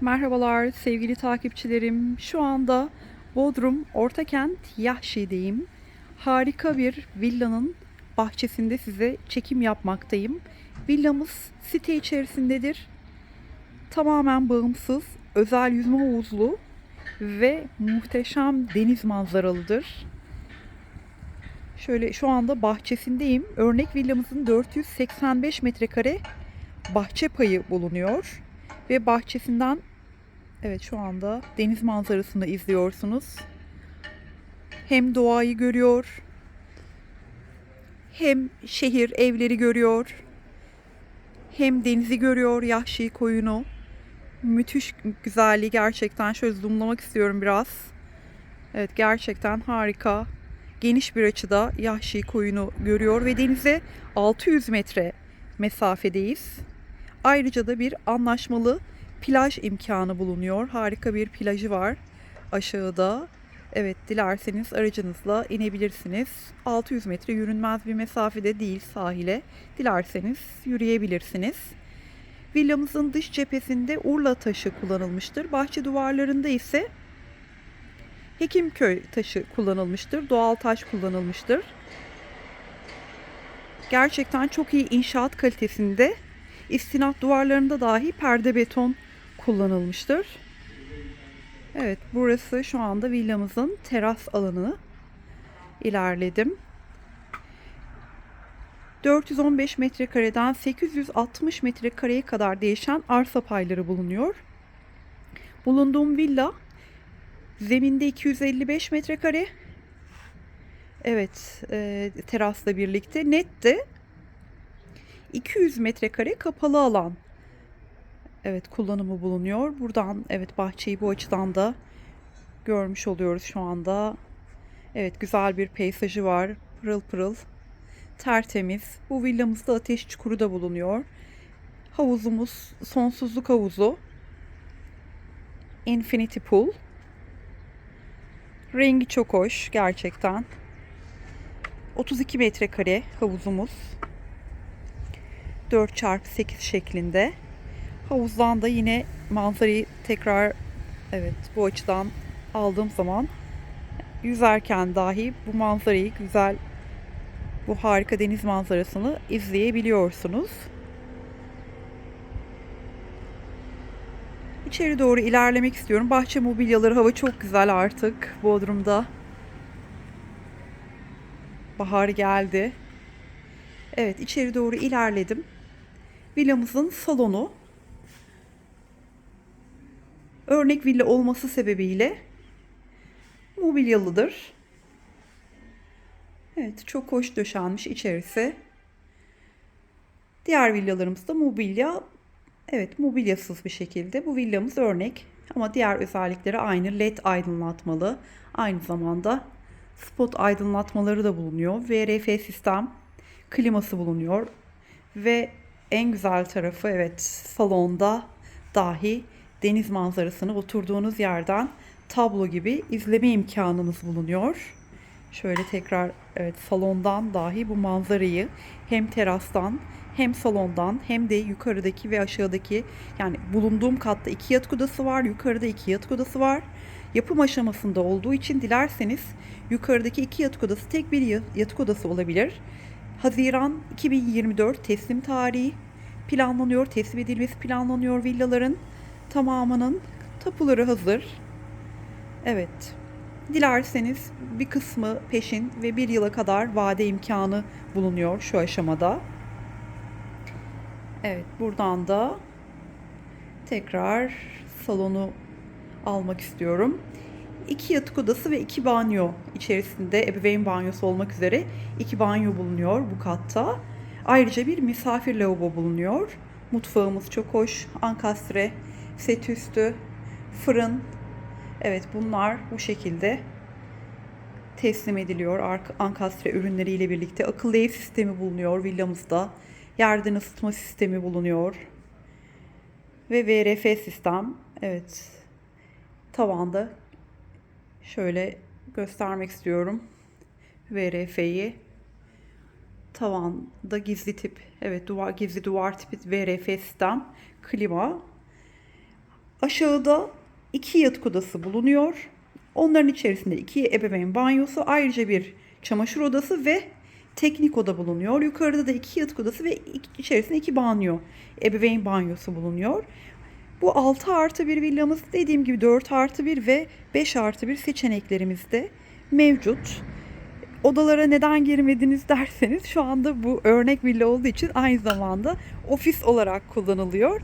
Merhabalar sevgili takipçilerim. Şu anda Bodrum Ortakent Yahşi'deyim. Harika bir villanın bahçesinde size çekim yapmaktayım. Villamız site içerisindedir. Tamamen bağımsız, özel yüzme havuzlu ve muhteşem deniz manzaralıdır. Şöyle şu anda bahçesindeyim. Örnek villamızın 485 metrekare bahçe payı bulunuyor ve bahçesinden evet şu anda deniz manzarasını izliyorsunuz. Hem doğayı görüyor, hem şehir evleri görüyor, hem denizi görüyor, Yahşi koyunu. Müthiş güzelliği gerçekten. Şöyle zoomlamak istiyorum biraz. Evet gerçekten harika. Geniş bir açıda Yahşi koyunu görüyor ve denize 600 metre mesafedeyiz. Ayrıca da bir anlaşmalı plaj imkanı bulunuyor. Harika bir plajı var aşağıda. Evet dilerseniz aracınızla inebilirsiniz. 600 metre yürünmez bir mesafede değil sahile. Dilerseniz yürüyebilirsiniz. Villamızın dış cephesinde urla taşı kullanılmıştır. Bahçe duvarlarında ise Hekimköy taşı kullanılmıştır. Doğal taş kullanılmıştır. Gerçekten çok iyi inşaat kalitesinde istinat duvarlarında dahi perde beton kullanılmıştır. Evet burası şu anda villamızın teras alanı. İlerledim. 415 metrekareden 860 metrekareye kadar değişen arsa payları bulunuyor. Bulunduğum villa zeminde 255 metrekare. Evet, e, terasla birlikte net de 200 metrekare kapalı alan evet kullanımı bulunuyor. Buradan evet bahçeyi bu açıdan da görmüş oluyoruz şu anda. Evet güzel bir peyzajı var. Pırıl pırıl. Tertemiz. Bu villamızda ateş çukuru da bulunuyor. Havuzumuz sonsuzluk havuzu. Infinity Pool. Rengi çok hoş gerçekten. 32 metrekare havuzumuz. 4x8 şeklinde. Havuzdan da yine manzarayı tekrar evet bu açıdan aldığım zaman yüzerken dahi bu manzarayı güzel bu harika deniz manzarasını izleyebiliyorsunuz. İçeri doğru ilerlemek istiyorum. Bahçe mobilyaları hava çok güzel artık Bodrum'da. Bahar geldi. Evet içeri doğru ilerledim. Villamızın salonu örnek villa olması sebebiyle mobilyalıdır. Evet çok hoş döşenmiş içerisi. Diğer villalarımızda mobilya evet mobilyasız bir şekilde. Bu villamız örnek ama diğer özellikleri aynı. LED aydınlatmalı. Aynı zamanda spot aydınlatmaları da bulunuyor. VRF sistem kliması bulunuyor. Ve en güzel tarafı evet salonda dahi deniz manzarasını oturduğunuz yerden tablo gibi izleme imkanınız bulunuyor. Şöyle tekrar evet salondan dahi bu manzarayı hem terastan hem salondan hem de yukarıdaki ve aşağıdaki yani bulunduğum katta iki yatak odası var. Yukarıda iki yatak odası var. Yapım aşamasında olduğu için dilerseniz yukarıdaki iki yatak odası tek bir yatak odası olabilir. Haziran 2024 teslim tarihi planlanıyor. Teslim edilmesi planlanıyor villaların tamamının tapuları hazır. Evet. Dilerseniz bir kısmı peşin ve bir yıla kadar vade imkanı bulunuyor şu aşamada. Evet buradan da tekrar salonu almak istiyorum. İki yatak odası ve iki banyo içerisinde ebeveyn banyosu olmak üzere iki banyo bulunuyor bu katta. Ayrıca bir misafir lavabo bulunuyor. Mutfağımız çok hoş. Ankastre, set üstü, fırın. Evet bunlar bu şekilde teslim ediliyor. Ankastre ürünleriyle birlikte akıllı ev sistemi bulunuyor villamızda. Yerden ısıtma sistemi bulunuyor. Ve VRF sistem. Evet. Tavanda şöyle göstermek istiyorum. VRF'yi. Tavanda gizli tip. Evet duvar gizli duvar tipi VRF sistem. Klima. Aşağıda iki yatak odası bulunuyor. Onların içerisinde iki ebeveyn banyosu, ayrıca bir çamaşır odası ve teknik oda bulunuyor. Yukarıda da iki yatak odası ve içerisinde iki banyo, ebeveyn banyosu bulunuyor. Bu 6 artı bir villamız dediğim gibi 4 artı 1 ve 5 artı 1 seçeneklerimiz de mevcut. Odalara neden girmediniz derseniz şu anda bu örnek villa olduğu için aynı zamanda ofis olarak kullanılıyor.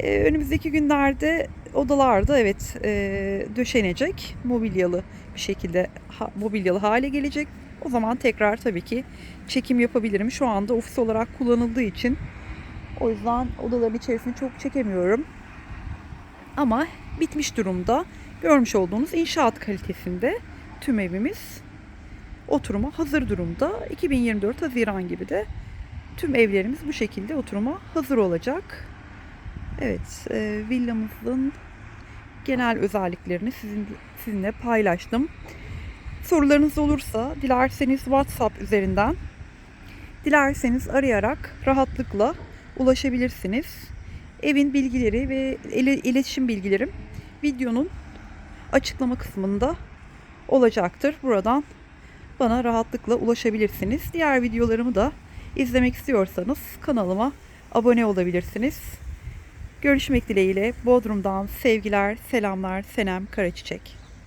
Ee, önümüzdeki günlerde odalarda evet e, döşenecek mobilyalı bir şekilde ha, mobilyalı hale gelecek. O zaman tekrar tabii ki çekim yapabilirim. Şu anda ofis olarak kullanıldığı için o yüzden odaların içerisini çok çekemiyorum. Ama bitmiş durumda. Görmüş olduğunuz inşaat kalitesinde tüm evimiz oturuma hazır durumda. 2024 Haziran gibi de tüm evlerimiz bu şekilde oturuma hazır olacak. Evet, e, villamızın genel özelliklerini sizin, sizinle paylaştım. Sorularınız olursa dilerseniz WhatsApp üzerinden, dilerseniz arayarak rahatlıkla ulaşabilirsiniz. Evin bilgileri ve iletişim bilgilerim videonun açıklama kısmında olacaktır. Buradan bana rahatlıkla ulaşabilirsiniz. Diğer videolarımı da izlemek istiyorsanız kanalıma abone olabilirsiniz. Görüşmek dileğiyle Bodrum'dan sevgiler, selamlar, Senem Karaçiçek.